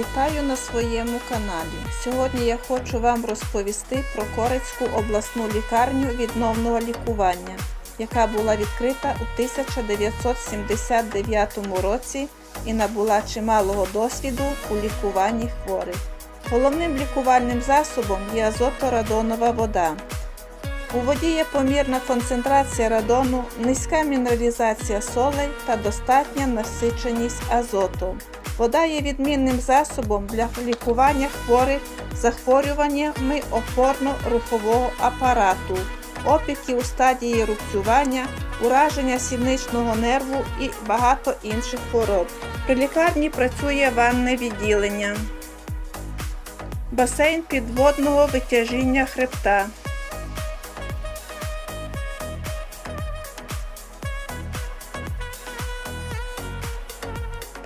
Вітаю на своєму каналі. Сьогодні я хочу вам розповісти про Корецьку обласну лікарню відновного лікування, яка була відкрита у 1979 році і набула чималого досвіду у лікуванні хворих. Головним лікувальним засобом є азоторадонова вода. У воді є помірна концентрація радону, низька мінералізація солей та достатня насиченість азоту. Вода є відмінним засобом для лікування хворих захворюваннями опорно-рухового апарату, опіків у стадії рубцювання, ураження сідничного нерву і багато інших хвороб. При лікарні працює ванне відділення, басейн підводного витяжіння хребта.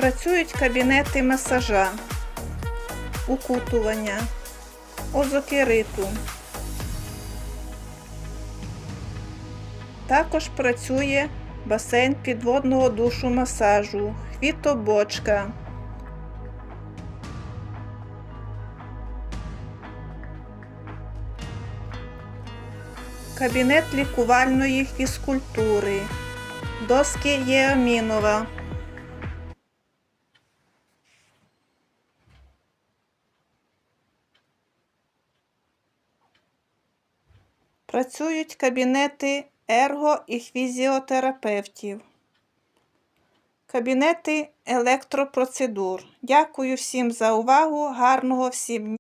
Працюють кабінети масажа, укутування, озокериту. Також працює басейн підводного душу масажу, хвітобочка. Кабінет лікувальної фізкультури, доски Єамінова. Працюють кабінети ерго і фізіотерапевтів. Кабінети електропроцедур. Дякую всім за увагу. Гарного всім